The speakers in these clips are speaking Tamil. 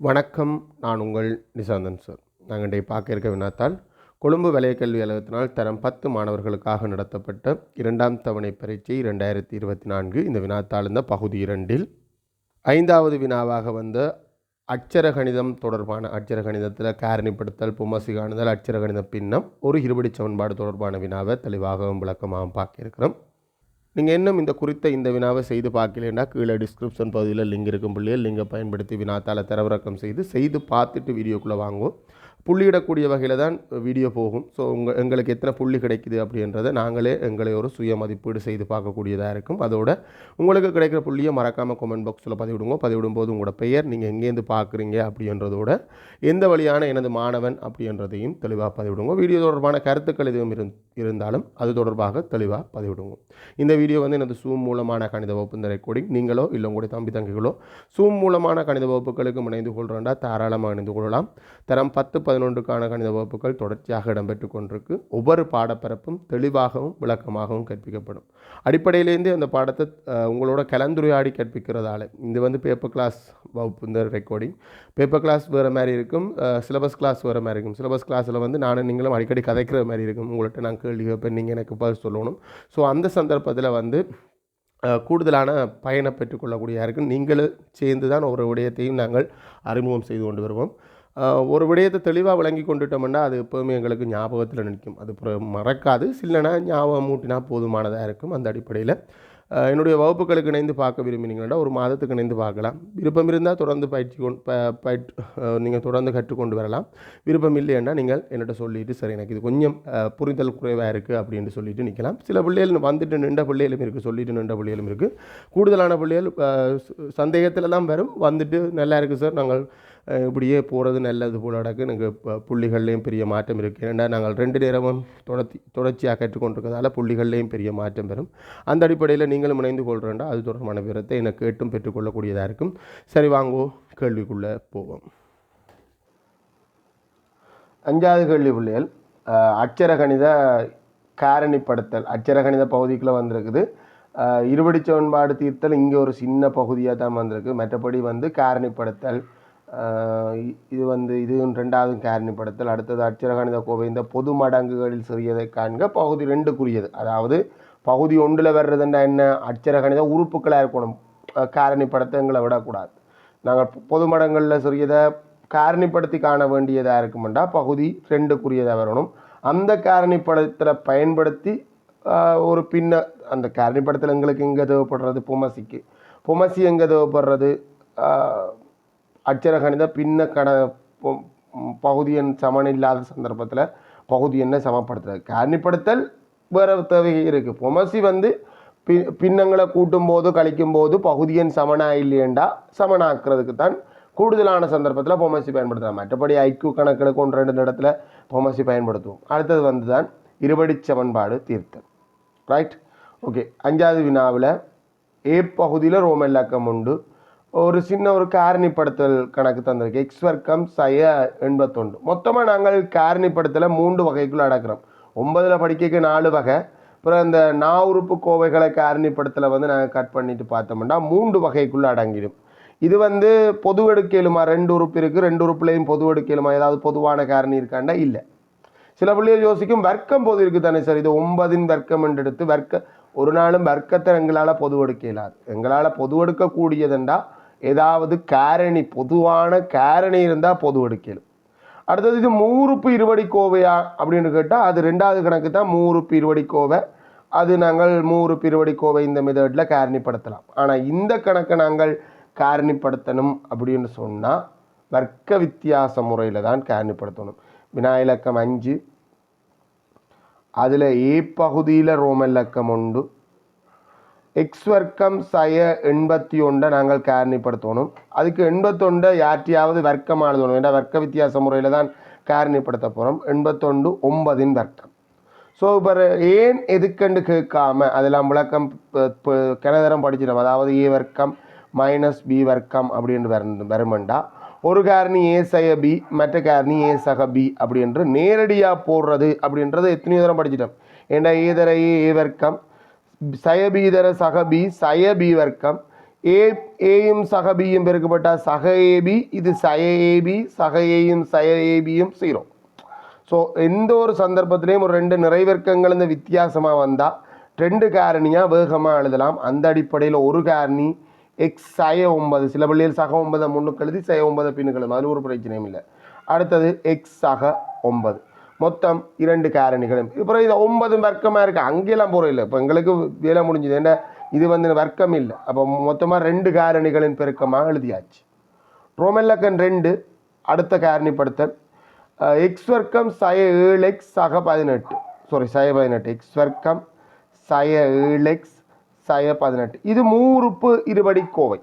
வணக்கம். நான் உங்கள் நிசாந்தன் சார். நாங்கள் இன்றைய பார்க்க இருக்க வினாத்தால் கொழும்பு வலயக்கல்வி அலுவலகத்தினால் தரம் பத்து மாணவர்களுக்காக நடத்தப்பட்ட இரண்டாம் தவணை பரீட்சை ரெண்டாயிரத்தி இருபத்தி நான்கு. இந்த வினாத்தாள் இந்த பகுதி இரண்டில் ஐந்தாவது வினாவாக வந்த அட்சர கணிதம் தொடர்பான அட்சர கணிதத்தில் காரணிப்படுத்தல் புமசி காணுதல் அட்சர கணித பின்னம் ஒரு இருபடி சமன்பாடு தொடர்பான வினாவை தெளிவாகவும் விளக்கமாகவும் பார்க்க இருக்கிறோம். நீங்கள் இன்னும் இந்த குறித்த இந்த வினாவை செய்து பார்க்கலன்னா கீழே டிஸ்கிரிப்ஷன் பகுதியில் லிங்க் இருக்கும் பிள்ளைகள் லிங்கை பயன்படுத்தி வினாத்தால் தரவிறக்கம் செய்து செய்து பார்த்துட்டு வீடியோக்குள்ளே வாங்குவோம். புள்ளியிடக்கூடிய வகையில் தான் வீடியோ போகும். ஸோ உங்கள் எங்களுக்கு எத்தனை புள்ளி கிடைக்குது அப்படின்றத நாங்களே எங்களை ஒரு சுய மதிப்பீடு செய்து பார்க்கக்கூடியதாக இருக்கும். அதோட உங்களுக்கு கிடைக்கிற புள்ளியை மறக்காமல் கமெண்ட் பாக்ஸில் பதிவிடுங்க. பதிவிடும்போது உங்களோட பெயர் நீங்கள் எங்கேருந்து பார்க்குறீங்க அப்படின்றதோட எந்த வழியான எனது மாணவன் அப்படின்றதையும் தெளிவாக பதிவிடுங்க. வீடியோ தொடர்பான கருத்துக்கள் எதுவும் இருந் இருந்தாலும் அது தொடர்பாக தெளிவாக பதிவிடுங்க. இந்த வீடியோ வந்து எனது சூம் மூலமான கணித வகுப்பு இந்த ரெக்கார்டிங் நீங்களோ இல்லை உங்களுடைய தம்பி தங்கிகளோ சூம் மூலமான கணித வகுப்புகளுக்கு இணைந்து கொள்கிறோண்டா தாராளமாக இணைந்து கொள்ளலாம். தரம் பத்து பதினொன்றுக்கான கணித வகுப்புகள் தொடர்ச்சியாக இடம்பெற்று கொண்டிருக்கு. ஒவ்வொரு பாடப்பரப்பும் தெளிவாகவும் விளக்கமாகவும் கற்பிக்கப்படும். அடிப்படையிலேருந்து அந்த பாடத்தை உங்களோட கலந்துரையாடி கற்பிக்கிறதால. இது வந்து பேப்பர் கிளாஸ் வகுப்பு இந்த ரெக்கார்டிங் பேப்பர் கிளாஸ் வேறு மாதிரி இருக்கும் சிலபஸ் கிளாஸ் வேறு மாதிரி இருக்கும். சிலபஸ் கிளாஸில் வந்து நானும் நீங்களும் அடிக்கடி கதைக்கிற மாதிரி இருக்கும். உங்கள்கிட்ட நான் கேள்வி கேட்பேன் நீங்கள் எனக்கு பதில் சொல்லணும். ஸோ அந்த சந்தர்ப்பத்தில் வந்து கூடுதலான பயனை பெற்றுக்கொள்ளக்கூடிய இருக்கும். நீங்களும் சேர்ந்து தான் ஒரு விடயத்தையும் நாங்கள் அறிமுகம் செய்து கொண்டு வருவோம். ஒரு விடயத்தை தெளிவாக விளங்கி கொண்டுட்டோம்னா அது எப்போவுமே எங்களுக்கு ஞாபகத்தில் நிற்கும். அது மறக்காது. சில்லனா ஞாபகம் மூட்டினா போதுமானதாக இருக்கும் அந்த அடிப்படையில். என்னுடைய வகுப்புகளுக்கு இணைந்து பார்க்க விரும்பினீங்கன்னா ஒரு மாதத்துக்கு இணைந்து பார்க்கலாம். விருப்பம் இருந்தால் தொடர்ந்து பயிற்சி கொண்டு ப நீங்கள் தொடர்ந்து கற்றுக்கொண்டு வரலாம். விருப்பம் இல்லைன்னா நீங்கள் என்னட்ட சொல்லிவிட்டு சரி எனக்கு இது கொஞ்சம் புரிதல் குறைவாக இருக்குது அப்படின்னு சொல்லிட்டு நிற்கலாம் சில பிள்ளைகள் வந்துட்டு நின்ற பிள்ளைகளும் இருக்குது சொல்லிட்டு நின்ற பிள்ளைகளும் இருக்குது கூடுதலான பிள்ளைகள் சந்தேகத்தில் தான் வரும். வந்துட்டு நல்லா இருக்குது சார் நாங்கள் இப்படியே போகிறது நல்லது போல நடக்கு. எனக்கு இப்போ புள்ளிகள்லேயும் பெரிய மாற்றம் இருக்குது ஏன்னா நாங்கள் ரெண்டு நேரமும் தொடர்ச்சி தொடர்ச்சியாக கற்றுக்கொண்டிருக்கிறதால புள்ளிகள்லேயும் பெரிய மாற்றம் பெறும். அந்த அடிப்படையில் நீங்களும் இணைந்து கொள்கிறேன்டா அது தொடர்பான விவரத்தை எனக்கு கேட்டும் பெற்றுக்கொள்ளக்கூடியதாக இருக்கும். சரி வாங்கோ. கேள்விக்குள்ளே போவோம். அஞ்சாவது கேள்வி பிள்ளைகள். அஹ், அட்சர கணித காரணிப்படுத்தல் அட்சர கணித பகுதிக்குள்ளே வந்திருக்குது. இருபடி சமன்பாடு தீர்த்தல் இங்கே ஒரு சின்ன பகுதியாக தான் வந்திருக்கு. மற்றபடி வந்து காரணிப்படுத்தல் இது வந்து இதுவும் ரெண்டாவது காரணிப்படுத்தல் அடுத்தது அட்சர கணித கோவை இந்த பொது மடங்குகளில் சிறியதை காண்க பகுதி ரெண்டுக்குரியது. அதாவது பகுதி ஒன்றில் வர்றதுன்னா என்ன? அட்சர கணித உறுப்புகளாக இருக்கணும் காரணி படத்தை எங்களை விடக்கூடாது. நாங்கள் பொது மடங்களில் சிறியதை காரணிப்படுத்தி காண வேண்டியதாக இருக்குமெண்டா பகுதி ரெண்டுக்குரியதாக வரணும். அந்த காரணி படத்தில் பயன்படுத்தி ஒரு பின்ன அந்த காரணி படத்தில் எங்களுக்கு எங்கே தேவைப்படுறது? புமசிக்கு. புமசி எங்கே தேவைப்படுறது? அச்சரகணித அட்சர கணித பின்ன கண பகுதியன் சமன் இல்லாத சந்தர்ப்பத்தில் பகுதி எண்ணை சமப்படுத்துறது. காரணிப்படுத்தல் வேறு தேவை இருக்குது பொமசி வந்து பி பின்னங்களை கூட்டும் போது கழிக்கும் போது பகுதி சமனா சமனாக்குறதுக்கு தான் கூடுதலான சந்தர்ப்பத்தில் பொமசி பயன்படுத்தலாம். மற்றபடி ஐக்கு கணக்கில் கொண்டு ரெண்டு இடத்துல பொமசி பயன்படுத்துவோம். அடுத்தது வந்து தான் இருபடி சமன்பாடு தீர்த்தல். ரைட் ஓகே அஞ்சாவது வினாவில் ஏ பகுதியில் ரோமல்லாக்கம் உண்டு. ஒரு சின்ன ஒரு காரணிப்படுத்தல் கணக்கு தந்திருக்கு. எக்ஸ் வர்க்கம் சய எண்பத்தொண்டு மொத்தமாக நாங்கள் காரணிப்படுத்தலை மூன்று வகைக்குள்ளே அடக்கிறோம். ஒன்பதில் படிக்க நாலு வகை. அப்புறம் இந்த நா உறுப்பு கோவைகளை காரணிப்படுத்தலை வந்து நாங்கள் கட் பண்ணிட்டு பார்த்தோம்னா மூன்று வகைக்குள்ளே அடங்கிடும். இது வந்து பொது எடுக்கலுமா ரெண்டு உறுப்பு இருக்குது ரெண்டு உறுப்புலையும் பொது எடுக்கலுமா ஏதாவது பொதுவான காரணி இருக்காண்டா? இல்லை. சில பிள்ளைகள் யோசிக்கும் வர்க்கம் பொது இருக்குது தானே சார்? இது ஒன்பதின் வர்க்கம் என்று எடுத்து வர்க்க ஒரு நாளும் வர்க்கத்தை எங்களால் பொது எடுக்க இயலாது எங்களால் பொது எடுக்கக்கூடியதுண்டா ஏதாவது காரணி பொதுவான காரணி இருந்தால் பொது எடுக்கலும் அடுத்தது இது மூறுப்பு இருபடி கோவையா அப்படின்னு கேட்டால் அது ரெண்டாவது கணக்கு தான் மூறுப்பு இருபடி கோவை. அது நாங்கள் மூறுப்பு இருபடி கோவை இந்த மெத்தடில் காரணிப்படுத்தலாம். ஆனால் இந்த கணக்கை நாங்கள் காரணிப்படுத்தணும் அப்படின்னு சொன்னால் வர்க்க வித்தியாச முறையில் தான் காரணிப்படுத்தணும். வினாயிலக்கம் அஞ்சு அதில் ஏ பகுதியில் ரோமல்லக்கம் உண்டு எக்ஸ் வர்க்கம் சய எண்பத்தி ஒன்றை நாங்கள் காரணிப்படுத்தணும். அதுக்கு எண்பத்தொண்டை யாற்றியாவது வர்க்கம் எழுதணும் ஏன்னா வர்க்க வித்தியாச முறையில் தான் காரணிப்படுத்த போகிறோம் எண்பத்தொண்டு ஒன்பதின் வர்க்கம். ஸோ இப்போ ஏன் எதுக்கண்டு கேட்காம அதெல்லாம் விளக்கம் கிணதரம் படிச்சிடும் அதாவது ஏ வர்க்கம் மைனஸ் பி வர்க்கம் அப்படின்னு வர வருமெண்டா ஒரு காரணி ஏ சய பி மற்ற காரணி ஏ சக பி அப்படின்று நேரடியாக போடுறது அப்படின்றது எத்தனையோ தரம் படிச்சிட்டோம். ஏன்னா ஏதர ஏ ஏ வர்க்கம்? சயபீதர சகபி சயபி வர்க்கம் ஏ ஏயும் சகபியும் பெருக்கப்பட்டால் சக ஏபி இது சய ஏபி சக ஏயும் சய ஏபியும் சீரோ. ஸோ எந்த ஒரு சந்தர்ப்பத்திலையும் ஒரு ரெண்டு நிறைவர்க்கங்கள் இந்த வித்தியாசமாக வந்தால் ரெண்டு காரணியாக வேகமாக எழுதலாம். அந்த அடிப்படையில் ஒரு காரணி எக்ஸ் சய ஒன்பது சில பள்ளியில் சக ஒன்பதை முன்னுக்கு எழுதி சய ஒன்பதை பின்னுக்கு எழுதும் அதில் ஒரு பிரச்சனையும் இல்லை. அடுத்தது எக்ஸ் சக ஒன்பது. மொத்தம் இரண்டு காரணிகளும். அப்புறம் இது ஒன்பது வர்க்கமாக இருக்குது அங்கெல்லாம் போகிற இல்லை. இப்போ எங்களுக்கு வேலை முடிஞ்சது. ஏன்னா இது வந்து வர்க்கம் இல்லை. அப்போ மொத்தமாக ரெண்டு காரணிகளின் பெருக்கமாக எழுதியாச்சு. ரோமெல்லக்கன் ரெண்டு அடுத்த காரணிப்படுத்தல். எக்ஸ் வர்க்கம் சய ஏழு எக்ஸ் சக பதினெட்டு. சாரி சய பதினெட்டு. எக்ஸ் வர்க்கம் சய ஏழு எக்ஸ் சய பதினெட்டு. இது மூறுப்பு இருபடி கோவை.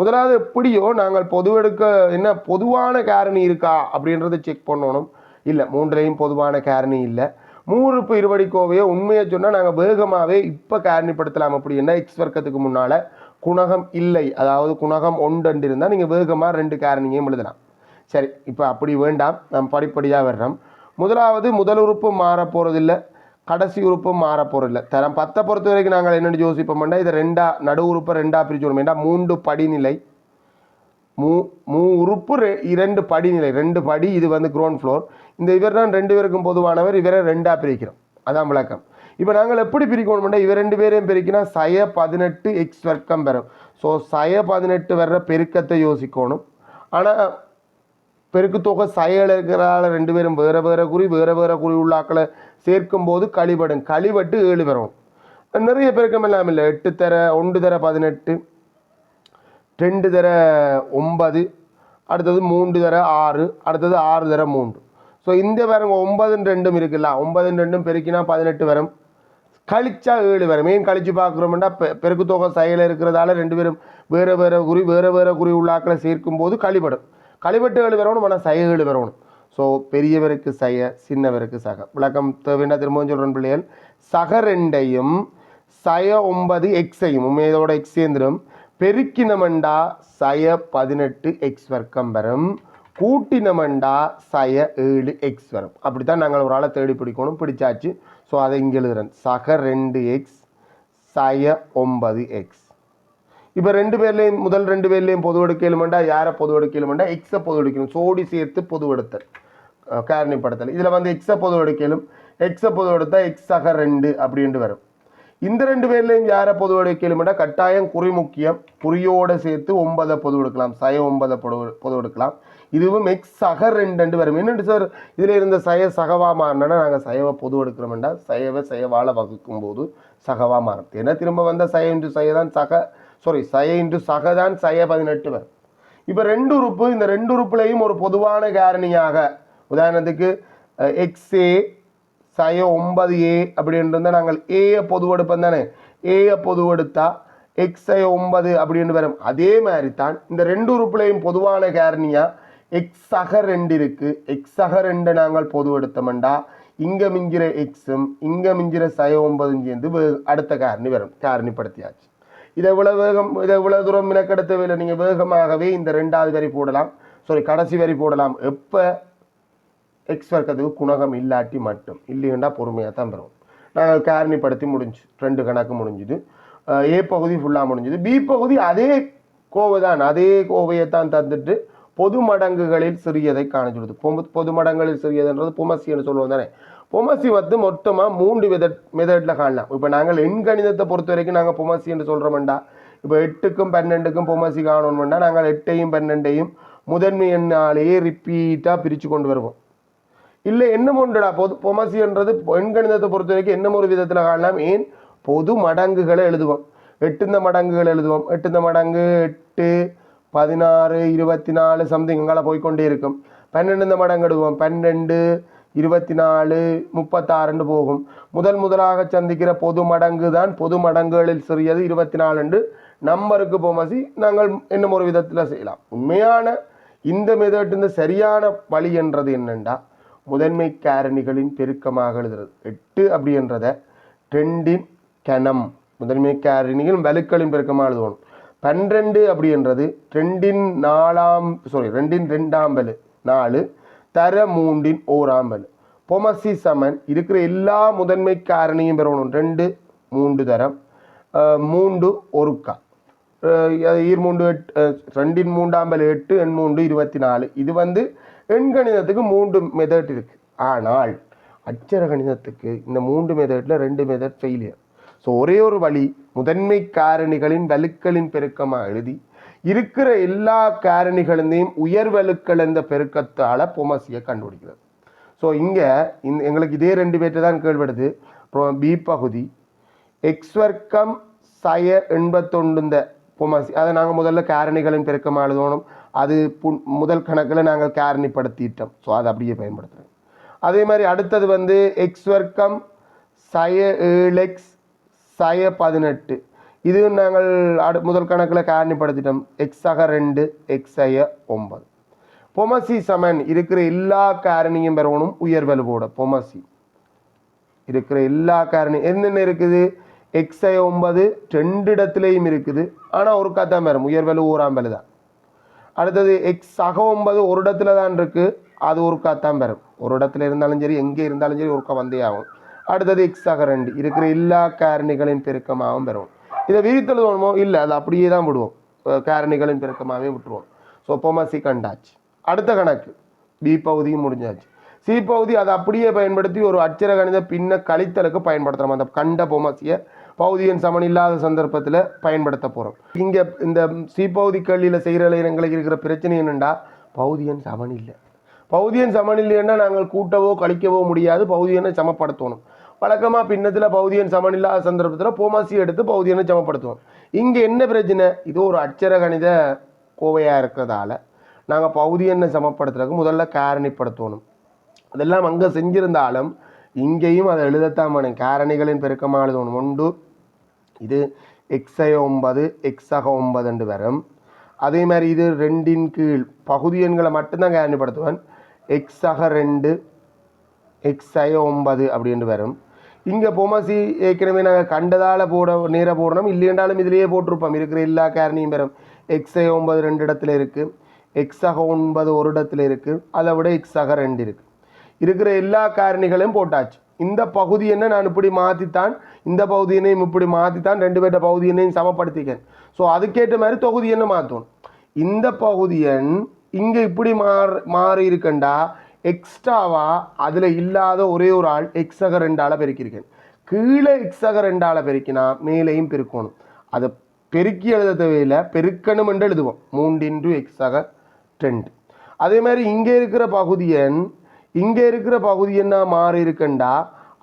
முதலாவது எப்படியோ நாங்கள் பொதுவெடுக்க என்ன பொதுவான காரணி இருக்கா அப்படின்றத செக் பண்ணணும். இல்லை மூன்றையும் பொதுவான காரணி இல்லை. மூறுப்பு இருபடி கோவையை உண்மையை சொன்னால் நாங்கள் வேகமாகவே இப்போ காரணிப்படுத்தலாம் அப்படின்னா எக்ஸ் வர்க்கத்துக்கு முன்னால் குணகம் இல்லை. அதாவது குணகம் ஒன்று இருந்தால் நீங்கள் வேகமாக ரெண்டு காரணியையும் எழுதலாம். சரி இப்போ அப்படி வேண்டாம். நாம் படிப்படியாக வர்றோம். முதலாவது முதல் உறுப்பு மாற போகிறதில்ல கடைசி உறுப்பும் மாற போகிறதில்ல தரம் பத்தை பொறுத்த வரைக்கும் நாங்கள் என்னென்னு யோசிப்போம்னா இதை ரெண்டா நடு உறுப்பை ரெண்டா பிரிச்சு விடுவோம் ஏன்னா மூன்று படிநிலை. மூ மூ உறுப்பு ரெ- இரண்டு படிநிலை. ரெண்டு படி இது வந்து க்ரௌண்ட் ஃப்ளோர் இந்த இவர் தான் ரெண்டு பேருக்கும் பொதுவானவர் இவரை ரெண்டாக பிரிக்கிறோம். அதான் விளக்கம். இப்போ நாங்கள் எப்படி பிரிக்கணும்னா இவர் ரெண்டு பேரையும் பிரிக்கினா சய பதினெட்டு எக்ஸ் வர்க்கம் பெறும். ஸோ சய பதினெட்டு வர்ற பெருக்கத்தை யோசிக்கணும். ஆனால் பெருக்கு தொகை சயல் இருக்கிறதால ரெண்டு பேரும் வேறு வேறு குறி வேறு வேறு குறி உள்ளாக்களை சேர்க்கும் போது கழிபடும். கழிபட்டு ஏழு வரும் நிறைய பெருக்கம் எல்லாம் இல்லை. எட்டு தர ஒன்று தர பதினெட்டு ரெண்டு தர ஒன்பது அடுத்தது மூன்று தர ஆறு அடுத்தது ஆறு தர மூன்று. ஸோ இந்த பாருங்க ஒன்பதுன்னு ரெண்டும் இருக்குல்ல? ஒன்பதுன்னு ரெண்டும் பெருக்கினா பதினெட்டு வரும். கழிச்சா ஏழு வரும். மெயின் கழிச்சு பார்க்குறோம்னா பெ பெருக்கு தொகை செயலில் இருக்கிறதால ரெண்டு பேரும் வேறு வேறு குறி வேறு வேறு குறி உள்ளாக்களை சேர்க்கும் போது கழிபடும். கழிபட்டு ஏழு வரணும் ஆனால் சய ஏழு வரணும் ஸோ பெரியவருக்கு சய சின்னவருக்கு சக. விளக்கம் தேவைன்னா திரும்பவும் சொல்கிறேன் பிள்ளைகள். சக ரெண்டையும் சய ஒன்பது எக்ஸையும் உண்மையோட எக்ஸ் சேர்ந்துடும். பெருக்கினமண்டா சய பதினெட்டு எக்ஸ் வர்க்கம் வரும். கூட்டினமண்டா சய ஏழு எக்ஸ் வரும். அப்படி தான் நாங்கள் ஒரு ஆளை தேடி பிடிக்கணும். பிடிச்சாச்சு. ஸோ அதை இங்கே எழுதுறேன். சக ரெண்டு எக்ஸ் சய ஒன்பது எக்ஸ் இப்போ ரெண்டு பேர்லேயும் முதல் ரெண்டு பேர்லேயும் பொது எடுக்கலுமெண்டா யாரை பொது எடுக்கலுமெண்டா? எக்ஸை பொது எடுக்கணும். சோடி சேர்த்து பொது எடுத்தல். காரணிப்படுத்தல். இதில் வந்து எக்ஸை பொது எடுக்கலும். எக்ஸை பொது எடுத்தால் எக்ஸ் சக ரெண்டு அப்படின்ட்டு வரும். இந்த ரெண்டு பேர்லையும் யாரை பொது எடுக்கலுமெண்டா? கட்டாயம் குறிமுக்கியம். குறியோடு சேர்த்து ஒன்பதை பொது எடுக்கலாம். சய ஒன்பதை பொது பொது எடுக்கலாம். இதுவும் எக்ஸ் சக ரெண்டு வரும். என்னென்று சார் இதில் இருந்த சய சகவா மாறினா நாங்கள் சயவை பொது எடுக்கிறோம்டா சயவை சயவாள வகுக்கும் போது சகவா மாறும் ஏன்னா திரும்ப வந்த சய இன்று சய தான் சக சாரி சய இன்று சக தான் சய பதினெட்டு வரும். இப்போ ரெண்டு உறுப்பு இந்த ரெண்டு உறுப்புலையும் ஒரு பொதுவான காரணியாக உதாரணத்துக்கு எக்ஸ்ஏ சய ஒன்பது ஏ அப்படின்றத நாங்கள் ஏயை பொதுவெடுப்போம் தானே? ஏயை பொதுவெடுத்தா எக்ஸை ஒன்பது அப்படின்னு வரும். அதே மாதிரி தான் இந்த ரெண்டு உறுப்புலையும் பொதுவான காரணியா எக்ஸ் ரெண்டு இருக்கு. எக்ஸ் ரெண்டு நாங்கள் பொது எடுத்தோம்டா. இங்க மிஞ்சிற எக்ஸும் இங்க மிஞ்சிற சய ஒன்பதும் சேர்ந்து வே- அடுத்த காரணி வரும். காரணிப்படுத்தியாச்சு. இதை இவ்வளவு வேகம் இதை இவ்வளவு தூரம் மினக்கெடுத்தவில்லை நீங்கள் வேகமாகவே இந்த ரெண்டாவது வரி போடலாம். சாரி கடைசி வரி போடலாம். எப்போ? எக்ஸ் வர்க்கத்துக்கு குணகம் இல்லாட்டி மட்டும். இல்லைன்னா பொறுமையாக தான் பெறும் நாங்கள் காரணிப்படுத்தி முடிஞ்சு ரெண்டு கணக்கு முடிஞ்சுது. ஏ பகுதி ஃபுல்லாக முடிஞ்சுது. பி பகுதி அதே கோவை தான் அதே கோவையை தான் தந்துட்டு பொது மடங்குகளில் சிறியதை காணச்சுடுது பொது பொது மடங்களில் சிறியதுன்றது பொமசின்னு சொல்லுவோம் தானே? பொமசி வந்து மொத்தமாக மூன்று மெதட் மெதட்டில் காணலாம். இப்போ நாங்கள் எண் கணிதத்தை பொறுத்த வரைக்கும் நாங்கள் பொமசி என்று சொல்கிறோம்டா இப்போ எட்டுக்கும் பன்னெண்டுக்கும் பொமசி காணணும்னா நாங்கள் எட்டையும் பன்னெண்டையும் முதன்மை எண்ணாலேயே ரிப்பீட்டாக பிரித்து கொண்டு வருவோம். இல்லை என்ன ஒன்றுடா. பொது பொமசின்றது எண்கணிதத்தை பொறுத்த வரைக்கும் என்ன ஒரு விதத்தில் காணலாம். ஏன்? பொது மடங்குகளை எழுதுவோம். எட்டுந்த மடங்குகள் எழுதுவோம். எட்டுந்த மடங்கு எட்டு பதினாறு இருபத்தி நாலு சம்திங் அங்கே போய்க்கொண்டே இருக்கும் பன்னெண்டு மடங்கு எழுதுவோம் பன்னெண்டு இருபத்தி நாலு முப்பத்தாறுண்டு போகும். முதல் முதலாக சந்திக்கிற பொது மடங்கு தான் பொது மடங்குகளில் சிறியது இருபத்தி நாலுண்டு நம்பருக்கு போமசி நாங்கள் இன்னும் ஒரு விதத்தில் செய்யலாம். உண்மையான இந்த மெதட் இந்த சரியான வழி என்றது என்னண்டா? முதன்மை காரணிகளின் பெருக்கமாக எழுதுறது. எட்டு அப்படின்றத ட்ரெண்டின் கணம். முதன்மை காரணிகள் வலுக்களின் பெருக்கமாக எழுதுவோம். பன்னிரெண்டு அப்படின்றது ரெண்டின் நாலாம் சாரி ரெண்டின் ரெண்டாம் வலு நாலு. தர மூன்றின் ஓராம் வலு பொமசி சமன். இருக்கிற எல்லா முதன்மை காரணியும் பெறணும். ரெண்டு மூன்று தரம். மூண்டு மூன்று ஒருக்கா. ஈர் மூன்று எட்டு ரெண்டின் மூன்றாம்பல் எட்டு எண் மூன்று இருபத்தி நாலு. இது வந்து எண்கணிதத்துக்கு மூன்று மெதட் இருக்குது ஆனால் அச்சர கணிதத்துக்கு இந்த மூன்று மெதட்டில் ரெண்டு மெதட் ஃபெயிலியர் ஸோ ஒரே ஒரு வழி முதன்மை காரணிகளின் வலுக்களின் பெருக்கமாக எழுதி இருக்கிற எல்லா காரணிகளையும் உயர்வலுக்கள் என்ற பெருக்கத்தால் பொமசியை கண்டுபிடிக்கிறது. ஸோ இங்கே இந்த எங்களுக்கு இதே ரெண்டு பேர்ட்டு தான் கேள்விடுது அப்புறம் பி பகுதி எக்ஸ் வர்க்கம் சய எண்பத்தொண்டு இந்த பொமசி அதை நாங்கள் முதல்ல காரணிகளின் பெருக்கமாக எழுதணும். அது புன் முதல் கணக்கில் நாங்கள் காரணிப்படுத்திட்டோம். ஸோ அதை அப்படியே பயன்படுத்துகிறோம் அதே மாதிரி அடுத்தது வந்து எக்ஸ் வர்க்கம் சய ஏழு எக்ஸ் சய பதினெட்டு. இது நாங்கள் அடு முதல் கணக்கில் காரணிப்படுத்திட்டோம். எக்ஸாக ரெண்டு எக்ஸய ஒன்பது. பொமசி சமன் இருக்கிற எல்லா காரணியும் பெறணும் உயர்வலுவோட பொமசி. இருக்கிற எல்லா காரணி என்னென்ன இருக்குது? எக்ஸை ஒன்பது ரெண்டு இடத்துலையும் இருக்குது. ஆனால் ஒரு கத்தான் பெறும். உயர்வலு ஊராம்பலு தான். அடுத்தது எக்ஸ் சக ஒன்பது ஒரு இடத்துல தான் இருக்குது அது ஒரு காத்தான் பெறும். ஒரு இடத்துல இருந்தாலும் சரி எங்கே இருந்தாலும் சரி ஒருக்கா வந்தே ஆகும் அடுத்தது எக்ஸ் சக ரெண்டு. இருக்கிற எல்லா காரணிகளின் பெருக்கமாகவும் பெறுவோம். இதை விரித்தல் இல்லை அது அப்படியே தான் விடுவோம். காரணிகளின் பெருக்கமாகவே விட்டுருவோம். ஸோ பொமசி கண்டாச்சு. அடுத்த கணக்கு. பி பகுதியும் முடிஞ்சாச்சு. சி பகுதி அதை அப்படியே பயன்படுத்தி ஒரு அச்சர கணித பின்ன கழித்தலுக்கு பயன்படுத்துகிறோம் அந்த கண்ட பொமசியை பகுதியின் சமன் இல்லாத சந்தர்ப்பத்தில் பயன்படுத்த போகிறோம் இங்கே இந்த சி பகுதி கேள்வியில் செய்கிற இளைஞர்களுக்கு இருக்கிற பிரச்சனை என்னென்னா பகுதியன் சமன் இல்லை. பகுதியின் சமன் இல்லைன்னா நாங்கள் கூட்டவோ கழிக்கவோ முடியாது. பகுதியனை சமப்படுத்தணும்? வழக்கமாக பின்னத்தில் பகுதியன் சமனில்லாத சந்தர்ப்பத்தில் போமாசி எடுத்து பௌதியனை சமப்படுத்துவோம். இங்கே என்ன பிரச்சனை? இது ஒரு அச்சர கணித கோவையாக இருக்கிறதால நாங்கள் பகுதியனை சமப்படுத்துறதுக்கு முதல்ல காரணிப்படுத்தணும் அதெல்லாம் அங்கே செஞ்சிருந்தாலும் இங்கேயும் அதை எழுதத்தான் வேணும். காரணிகளின் பெருக்கமாக எழுதணும். உண்டு இது எக்ஸை ஒன்பது எக்ஸக ஒன்பதுண்டு வரும். அதே மாதிரி இது ரெண்டின் கீழ் பகுதி எண்களை மட்டும்தான் காரணிப்படுத்துவேன். எக்ஸக ரெண்டு எக்ஸை ஒன்பது அப்படின்ட்டு வரும். இங்கே பொமசி ஏற்கனவே நாங்கள் கண்டதால் போட நேர போடணும். இல்லைன்றாலும் இதுலேயே போட்டிருப்போம். இருக்கிற எல்லா காரணியும் பெறும். எக்ஸை ஒன்பது ரெண்டு இடத்துல இருக்குது எக்ஸாக ஒன்பது ஒரு இடத்துல இருக்குது அதை விட எக்ஸாக ரெண்டு இருக்குது இருக்கிற எல்லா காரணிகளையும் போட்டாச்சு. இந்த பகுதி என்ன? நான் இப்படி மாற்றித்தான் இந்த பகுதி இப்படி மாற்றித்தான் ரெண்டு பேர்ட்ட பகுதி எண்ணையும் சமப்படுத்திக்கேன். ஸோ அதுக்கேற்ற மாதிரி தொகுதி என்ன மாற்றணும் இந்த பகுதியன் இங்கே இப்படி மாறு மாறி இருக்கண்டா எக்ஸ்ட்ராவாக அதில் இல்லாத ஒரே ஒரு ஆள் எக்ஸக ரெண்டால் பெருக்கியிருக்கேன். கீழே எக்ஸக ரெண்டால் பெருக்கினா மேலேயும் பெருக்கணும். அதை பெருக்கி எழுத தேவையில்லை பெருக்கணும் என்று எழுதுவோம். மூன்று இன்டு எக்ஸாக ரெண்டு. அதே மாதிரி இங்கே இருக்கிற பகுதியன் இங்கே இருக்கிற பகுதி என்ன மாறி இருக்குண்டா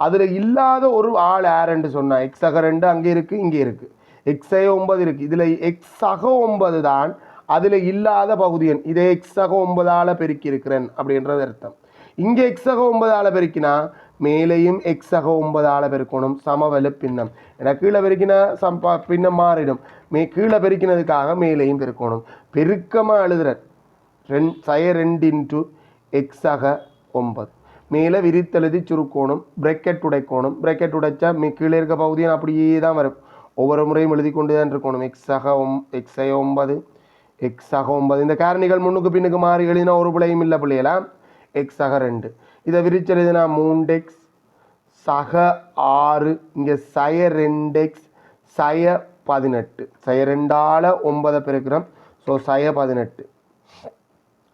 அதில் இல்லாத ஒரு ஆள் ஆரண்டு சொன்னான் எக்ஸாக ரெண்டு அங்கே இருக்குது இங்கே இருக்குது எக்ஸை ஒன்பது இருக்குது இதில் எக்ஸாக ஒன்பது தான் அதில் இல்லாத பகுதி எண் இதை எக்ஸக ஒன்பதால் பெருக்கி இருக்கிறேன் அப்படின்றது அர்த்தம். இங்கே எக்ஸக ஒன்பதால் பெருக்கினா மேலேயும் எக்ஸக ஒன்பதால் பெருக்கணும் சமவலு பின்னம். ஏன்னா கீழே பெருக்கினா சம் பின்னம் மாறிடும். மே கீழே பெருக்கினதுக்காக மேலேயும் பெருக்கணும். பெருக்கமாக எழுதுறேன். ரெண் சய ரெண்டு இன்ட்டு எக்ஸாக ஒன்பது. மேலே விரித்தெழுதி சுருக்கோணும் பிரக்கெட் உடைக்கோணும். பிரக்கெட் உடைச்சா மீ கீழே இருக்க பகுதியும் அப்படியே தான் வரும். ஒவ்வொரு முறையும் எழுதி கொண்டு தான் இருக்கணும் எக்ஸாக ஒம் எக்ஸை ஒன்பது. எக்ஸாக ஒன்பது. இந்த காரணிகள் முன்னுக்கு பின்னுக்கு மாறி எழுதினா ஒரு பிள்ளையும் இல்லை பிள்ளையெல்லாம் எக்ஸாக ரெண்டு. இதை விரிச்சு எழுதினா மூன்று எக்ஸ் சக ஆறு. இங்கே சய ரெண்டு எக்ஸ் சய பதினெட்டு. சய ரெண்டால் ஒன்பதை பெருக்கிறோம். ஸோ சய பதினெட்டு.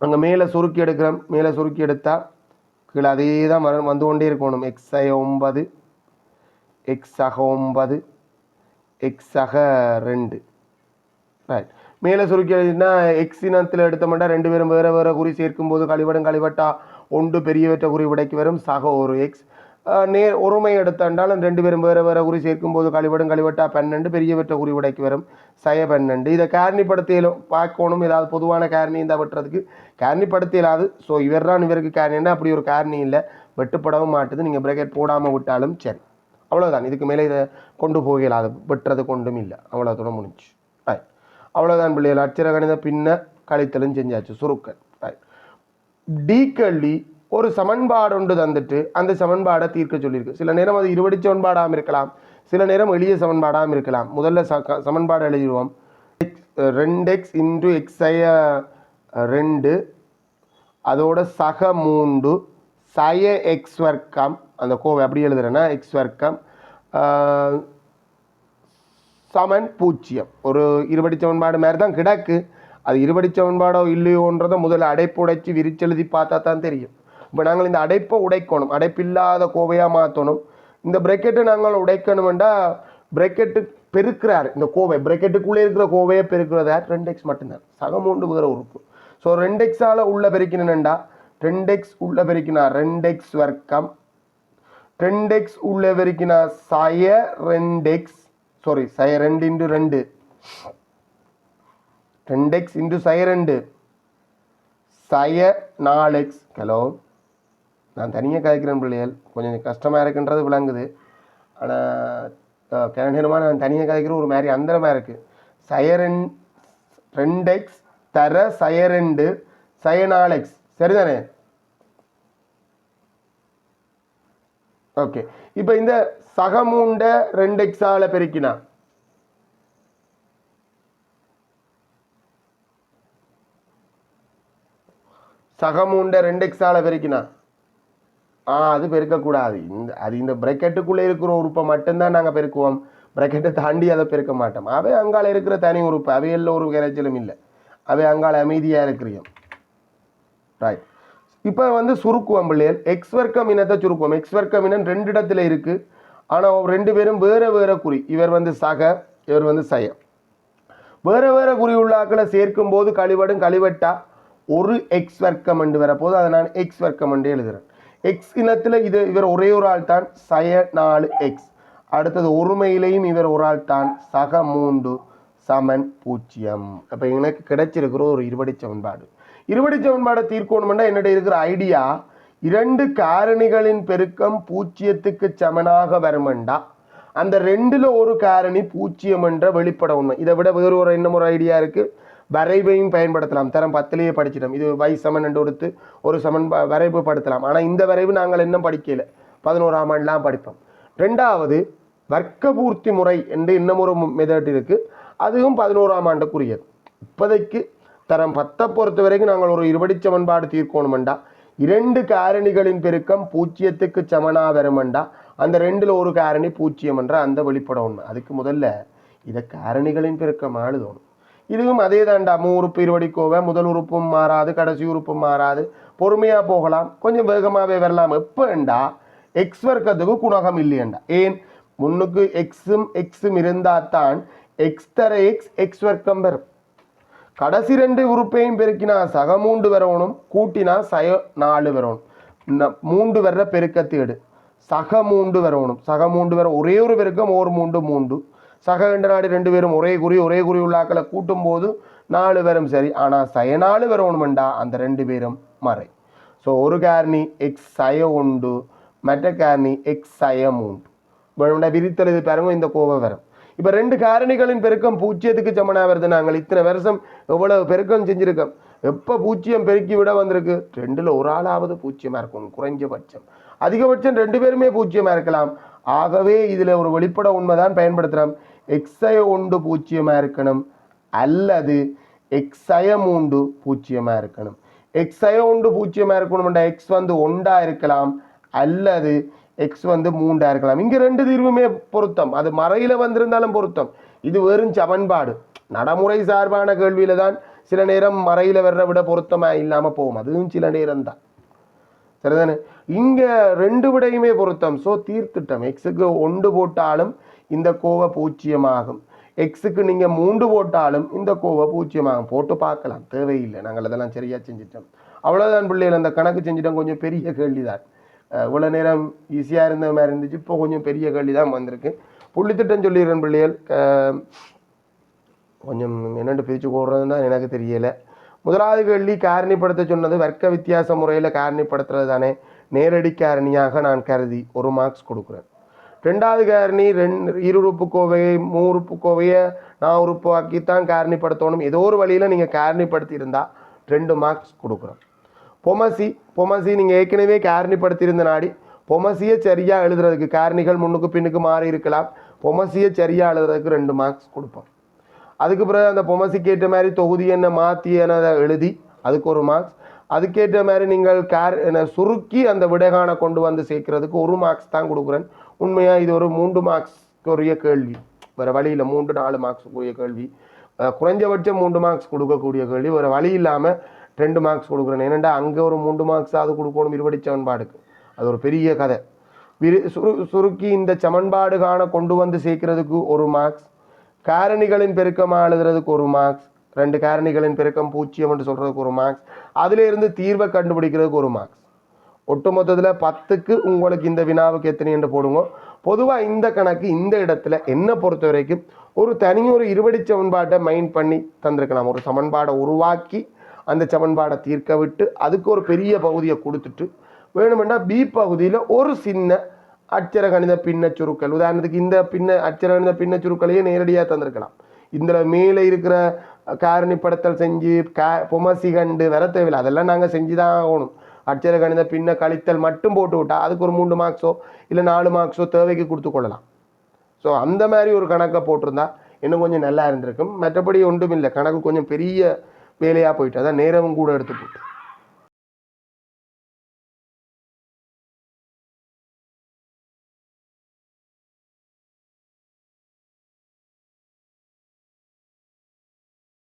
அங்கே மேலே சுருக்கி எடுக்கிறோம். மேலே சுருக்கி எடுத்தால் கீழே அதே தான் வர வந்து கொண்டே இருக்கணும். எக்ஸ் சய ஒன்பது எக்ஸ் சக ஒன்பது எக்ஸ் சக ரெண்டு. ரைட் மேலே சுருக்கி எழுதினா எக்ஸ் இனத்தில் எடுத்தோம்னா ரெண்டு பேரும் வேறு வேறு குறி சேர்க்கும்போது கழிவடம் கழிவட்டா ஒன்று பெரியவற்ற குறி விடைக்கு வரும் சக ஒரு எக்ஸ் நே ஒருமை எடுத்தாண்டாலும் ரெண்டு பேரும் வேறு வேறு குறி சேர்க்கும்போது கழிவடம் கழிவட்டா பன்னெண்டு பெரியவற்ற குறி விடைக்கு வரும் சய பன்னெண்டு. இதை காரணிப்படுத்தியலும் பார்க்கணும் ஏதாவது பொதுவான கேரணி இந்த வெட்டுறதுக்கு. கேரணிப்படுத்தியலாது ஸோ இவர் தான் இவருக்கு கேரணின்னா அப்படி ஒரு காரணி இல்லை. வெட்டுப்படவும் மாட்டுது. நீங்கள் பிரேக்கெட் போடாமல் விட்டாலும் சரி. அவ்வளோதான் இதுக்கு மேலே இதை கொண்டு போகலாது. வெட்டுறது கொண்டும் இல்லை. அவ்வளோதோட முடிஞ்சு அவ்வளோதான் பிள்ளைகள். அச்சர கணித பின்ன கழித்தலும் செஞ்சாச்சு. சுருக்கல். ரைட் டி கேள்வி ஒரு சமன்பாடு ஒன்று தந்துட்டு அந்த சமன்பாடை தீர்க்க சொல்லியிருக்கு. சில நேரம் அது இருபடி சமன்பாடாகவும் இருக்கலாம். சில நேரம் எளிய சமன்பாடாகவும் இருக்கலாம். முதல்ல ச க- சமன்பாடு எழுதிடுவோம். ரெண்டு எக்ஸ் இன்டு எக்ஸைய ரெண்டு. அதோட சக மூன்று. சய எக்ஸ் வர்க்கம். அந்த கோவை அப்படி எழுதுறேன்னா எக்ஸ் வர்க்கம். சமன் பூஜ்ஜியம் ஒரு இருபடி சமன்பாடு மாதிரி தான் கிடக்கு. அது இருபடி சமன்பாடோ இல்லையோன்றதை முதல்ல அடைப்பு உடைச்சி விரிச்செழுதி பார்த்தா தான் தெரியும். இப்போ நாங்கள் இந்த அடைப்பை உடைக்கணும். அடைப்பில்லாத கோவையாக மாற்றணும் இந்த பிரக்கெட்டை நாங்கள் உடைக்கணுமெண்டா பிரக்கெட்டு பெருக்கிறார். இந்த கோவை பிரக்கெட்டுக்குள்ளே இருக்கிற கோவையை பெருக்கிறதா ரெண்டு எக்ஸ் மட்டும்தான். சகமூண்டு வேற உறுப்பு. ஸோ ரெண்டு எக்ஸால் உள்ளே பெருக்கினேன்டா. ரெண்டு எக்ஸ் உள்ளே பெருக்கினா ரெண்டு எக்ஸ் வர்க்கம். ரெண்டு எக்ஸ் உள்ளே பெருக்கினா சய ரெண்டு எக்ஸ் சாரி சை ரெண்டு இன்டு ரெண்டு ரெண்டு எக்ஸ் இன்டு சை ரெண்டு சய நாலு எக்ஸ் ஹலோ நான் தனியாக கதைக்கிறேன் பிள்ளைகள். கொஞ்சம் கஷ்டமாக இருக்குன்றது விளங்குது. ஆனால் கிணறுமா நான் தனியாக கதைக்கிற ஒரு மாதிரி அந்தரமாக இருக்குது சயரென் ரெண்டு எக்ஸ் தர சயரெண்டு சய எக்ஸ் சரிதானே? ஓகே இப்போ இந்த சகமூண்ட ரெண்டு எக்ஸால பெருக்கினா? சகமூண்ட ரெண்டு எக்ஸால பெருக்கினா? ஆ அது பெருக்கக்கூடாது. இந்த அது இந்த பிரக்கெட்டுக்குள்ளே இருக்கிற உறுப்பை மட்டும்தான் நாங்கள் பெருக்குவோம். பிரக்கெட்டை தாண்டி அதை பெருக்க மாட்டோம். அவை அங்கால இருக்கிற தனி உறுப்பு. அவையெல்லாம் ஒரு கிணச்சலும் இல்லை. அவை அங்கால அமைதியாக இருக்கிறியும் ரைட் இப்போ வந்து சுருக்குவோம் பிள்ளைகள் எக்ஸ் வர்க்கம் இனத்தை சுருக்குவோம். எக்ஸ் வர்க்கம் இனம் ரெண்டு இடத்துல இருக்குது ஆனால் ரெண்டு பேரும் வேறு வேறு குறி. இவர் வந்து சக இவர் வந்து சய. வேறு வேறு குறி உள்ள ஆக்களை சேர்க்கும் போது கழிவடும் கழிவட்டா ஒரு எக்ஸ் வர்க்கம் என்று வரப்போது அதை நான் எக்ஸ் வர்க்கம் என்று எழுதுகிறேன் எக்ஸ் இனத்தில் இது இவர் ஒரே ஒரு ஆள் தான். சய நாலு எக்ஸ் அடுத்தது ஒருமையிலையும் இவர் ஒரு ஆள் தான். சக மூன்று சமன் பூஜ்ஜியம் அப்போ எனக்கு கிடைச்சிருக்கிற ஒரு இருபடி சமன்பாடு. இருபடி சமன்பாடை தீர்க்கணும்னா என்னோட இருக்கிற ஐடியா இரண்டு காரணிகளின் பெருக்கம் பூஜ்ஜியத்துக்கு சமனாக வருமெண்டா. அந்த ரெண்டுல ஒரு காரணி பூஜ்ஜியம் என்ற வெளிப்பட உண்மை. இதை விட வேறு ஒரு இன்னும் ஒரு ஐடியா இருக்கு. வரைவையும் பயன்படுத்தலாம். தரம் பத்திலேயே படிச்சிட்டோம் இது வை சமன் என்று கொடுத்து ஒரு சமன் ப- வரைவு படுத்தலாம். ஆனால் இந்த வரைவு நாங்கள் இன்னும் படிக்கல. பதினோராம் ஆண்டுலாம் படிப்போம். ரெண்டாவது வர்க்கபூர்த்தி முறை என்று இன்னும் ஒரு மெதட் இருக்கு. அதுவும் பதினோராம் ஆண்டுக்குரியது. இப்போதைக்கு தரம் பத்தை பொறுத்த வரைக்கும் நாங்கள் ஒரு இருபடி சமன்பாடு தீர்க்கணுமெண்டா. இரண்டு காரணிகளின் பெருக்கம் பூஜ்ஜியத்துக்கு சமனா வருமெண்டா. அந்த ரெண்டில் ஒரு காரணி பூஜ்ஜியம் என்ற அந்த வெளிப்பட உண்மை. அதுக்கு முதல்ல இதை காரணிகளின் பெருக்கம் ஆளுதோணும். இதுவும் அதே தாண்டா மூ உறுப்பு இருவடிக்கோவை முதல் உறுப்பும் மாறாது கடைசி உறுப்பும் மாறாது. பொறுமையாக போகலாம். கொஞ்சம் வேகமாகவே வரலாம். எப்போண்டா? எக்ஸ் வர்க்கத்துக்கு குணகம் இல்லையண்டா. ஏன்? முன்னுக்கு எக்ஸும் எக்ஸும் இருந்தால் தான் எக்ஸ் தர எக்ஸ் எக்ஸ் வர்க்கம் வரும். கடைசி ரெண்டு உறுப்பையும் பெருக்கினா சக மூன்று வரணும் கூட்டினா சய நாலு வரணும் மூன்று வர்ற பெருக்கத்தேடு சக மூன்று வரணும் சக மூன்று வர ஒரே ஒரு பெருக்கம் ஒரு மூன்று மூன்று. சக ரெண்டு நாடு ரெண்டு பேரும் ஒரே குறி ஒரே குறி உள்ளாக்களை கூட்டும் போது நாலு வரும் சரி. ஆனால் சய நாலு வரணுமெண்டா அந்த ரெண்டு பேரும் மறை. ஸோ ஒரு காரணி எக்ஸ் சய உண்டு மற்ற காரணி எக்ஸ் சய மூன்று. வேணும்டா விரித்தல் இது பாருங்க இந்த கோவை வரும். இப்போ ரெண்டு காரணிகளின் பெருக்கம் பூஜ்ஜியத்துக்கு சமனாக வருது நாங்கள் இத்தனை வருஷம் எவ்வளவு பெருக்கம் செஞ்சுருக்கோம். எப்போ பூஜ்ஜியம் பெருக்கி விட வந்திருக்கு? ரெண்டில் ஒரு ஆளாவது பூச்சியமாக இருக்கும் குறைஞ்சபட்சம். அதிகபட்சம் ரெண்டு பேருமே பூச்சியமாக இருக்கலாம். ஆகவே இதில் ஒரு வெளிப்பட உண்மை தான் பயன்படுத்துகிறோம் எக்ஸய ஒன்று பூச்சியமாக இருக்கணும் அல்லது எக்ஸய உண்டு பூச்சியமாக இருக்கணும். எக்ஸய ஒன்று பூஜ்ஜியமா இருக்கணும்டா எக்ஸ் வந்து ஒண்டா இருக்கலாம் அல்லது எக்ஸ் வந்து மூண்டாக இருக்கலாம். இங்கே ரெண்டு தீர்வுமே பொருத்தம். அது மறையில் வந்திருந்தாலும் பொருத்தம். இது வெறும் சமன்பாடு. நடைமுறை சார்பான கேள்வியில் தான் சில நேரம் மறையில் வர்ற விட பொருத்தமாக இல்லாமல் போகும். அதுவும் சில நேரம் தான் சரிதானே? இங்கே ரெண்டு விடையுமே பொருத்தம். ஸோ தீர்த்துட்டம். எக்ஸுக்கு ஒன்று போட்டாலும் இந்த கோவை பூஜ்ஜியமாகும். எக்ஸுக்கு நீங்கள் மூன்று போட்டாலும் இந்த கோவை பூஜ்ஜியமாகும். போட்டு பார்க்கலாம். தேவையில்லை. நாங்கள் அதெல்லாம் சரியாக செஞ்சிட்டோம். அவ்வளோதான் பிள்ளைகள். அந்த கணக்கு செஞ்சிட்டோம். கொஞ்சம் பெரிய கேள்விதான். இவ்வளோ நேரம் ஈஸியாக இருந்த மாதிரி இருந்துச்சு. இப்போ கொஞ்சம் பெரிய கேள்வி தான் வந்திருக்கு. புள்ளித்திட்டம் சொல்லிடுறேன் பிள்ளைகள். கொஞ்சம் என்னென்று பிரித்து போடுறதுன்னா எனக்கு தெரியலை. முதலாவது கேள்வி காரணிப்படுத்த சொன்னது வர்க்க வித்தியாச முறையில் காரணிப்படுத்துறது தானே. நேரடி காரணியாக நான் கருதி ஒரு மார்க்ஸ் கொடுக்குறேன். ரெண்டாவது காரணி ரெண்டு இருறுப்பு கோவையை மூறுப்பு கோவையை நான் உறுப்பாக்கித்தான் காரணிப்படுத்தணும். ஏதோ ஒரு வழியில் நீங்கள் காரணிப்படுத்தியிருந்தால் ரெண்டு மார்க்ஸ் கொடுக்குறோம் பொமசி பொமசி நீங்கள் ஏற்கனவே காரணிப்படுத்தியிருந்த நாடி. பொமசியை சரியாக எழுதுறதுக்கு காரணிகள் முன்னுக்கு பின்னுக்கு மாறி இருக்கலாம். பொமசியை சரியாக எழுதுறதுக்கு ரெண்டு மார்க்ஸ் கொடுப்போம். அதுக்கு பிறகு அந்த பொமசிக்கு ஏற்ற மாதிரி தொகுதி என்ன மாற்றி என்ன எழுதி அதுக்கு ஒரு மார்க்ஸ் அதுக்கேற்ற மாதிரி நீங்கள் கேர் என்ன சுருக்கி அந்த விடைகாண கொண்டு வந்து சேர்க்கறதுக்கு ஒரு மார்க்ஸ் தான் கொடுக்குறேன். உண்மையாக இது ஒரு மூன்று மார்க்ஸ்க்குரிய கேள்வி. வேறு வழியில் மூன்று நாலு மார்க்ஸ் கேள்வி. குறைஞ்சபட்சம் மூன்று மார்க்ஸ் கொடுக்கக்கூடிய கேள்வி. வேறு வழி இல்லாமல் ரெண்டு மார்க்ஸ் கொடுக்குறேன் ஏனெண்டா அங்கே ஒரு மூன்று மார்க்ஸ் அது கொடுக்கணும் இருபடி சமன்பாடுக்கு. அது ஒரு பெரிய கதை. விரு சுரு சுருக்கி இந்த சமன்பாடு காண கொண்டு வந்து சேர்க்கிறதுக்கு ஒரு மார்க்ஸ் காரணிகளின் பெருக்கமாக எழுதுறதுக்கு ஒரு மார்க்ஸ் ரெண்டு காரணிகளின் பெருக்கம் பூச்சியம் என்று சொல்கிறதுக்கு ஒரு மார்க்ஸ் அதிலிருந்து தீர்வை கண்டுபிடிக்கிறதுக்கு ஒரு மார்க்ஸ் ஒட்டுமொத்தத்தில் பத்துக்கு உங்களுக்கு இந்த வினாவுக்கு எத்தனை என்று போடுங்க. பொதுவாக இந்த கணக்கு இந்த இடத்துல என்னை பொறுத்த வரைக்கும் ஒரு தனி ஒரு இருபடி சமன்பாட்டை மைண்ட் பண்ணி தந்திருக்கலாம். ஒரு சமன்பாடை உருவாக்கி அந்த சமன்பாடை தீர்க்க விட்டு அதுக்கு ஒரு பெரிய பகுதியை கொடுத்துட்டு வேணுமென்னா பி பகுதியில் ஒரு சின்ன அச்சர கணித பின்ன சுருக்கல். உதாரணத்துக்கு இந்த பின்ன அச்சர கணித பின்ன சுருக்களையே நேரடியாக தந்திருக்கலாம். இந்த மேலே இருக்கிற காரணிப்படுத்தல் செஞ்சு கா புமசி கண்டு வர தேவையில்லை. அதெல்லாம் நாங்கள் செஞ்சு தான் ஆகணும். அச்சர கணித பின்ன கழித்தல் மட்டும் போட்டு விட்டால் அதுக்கு ஒரு மூன்று மார்க்ஸோ இல்லை நாலு மார்க்ஸோ தேவைக்கு கொடுத்து கொள்ளலாம். ஸோ அந்த மாதிரி ஒரு கணக்கை போட்டிருந்தா இன்னும் கொஞ்சம் நல்லா இருந்திருக்கும். மற்றபடி ஒன்றும் இல்லை கணக்கு கொஞ்சம் பெரிய வேலையாக போயிட்டு அதான் நேரமும் கூட எடுத்து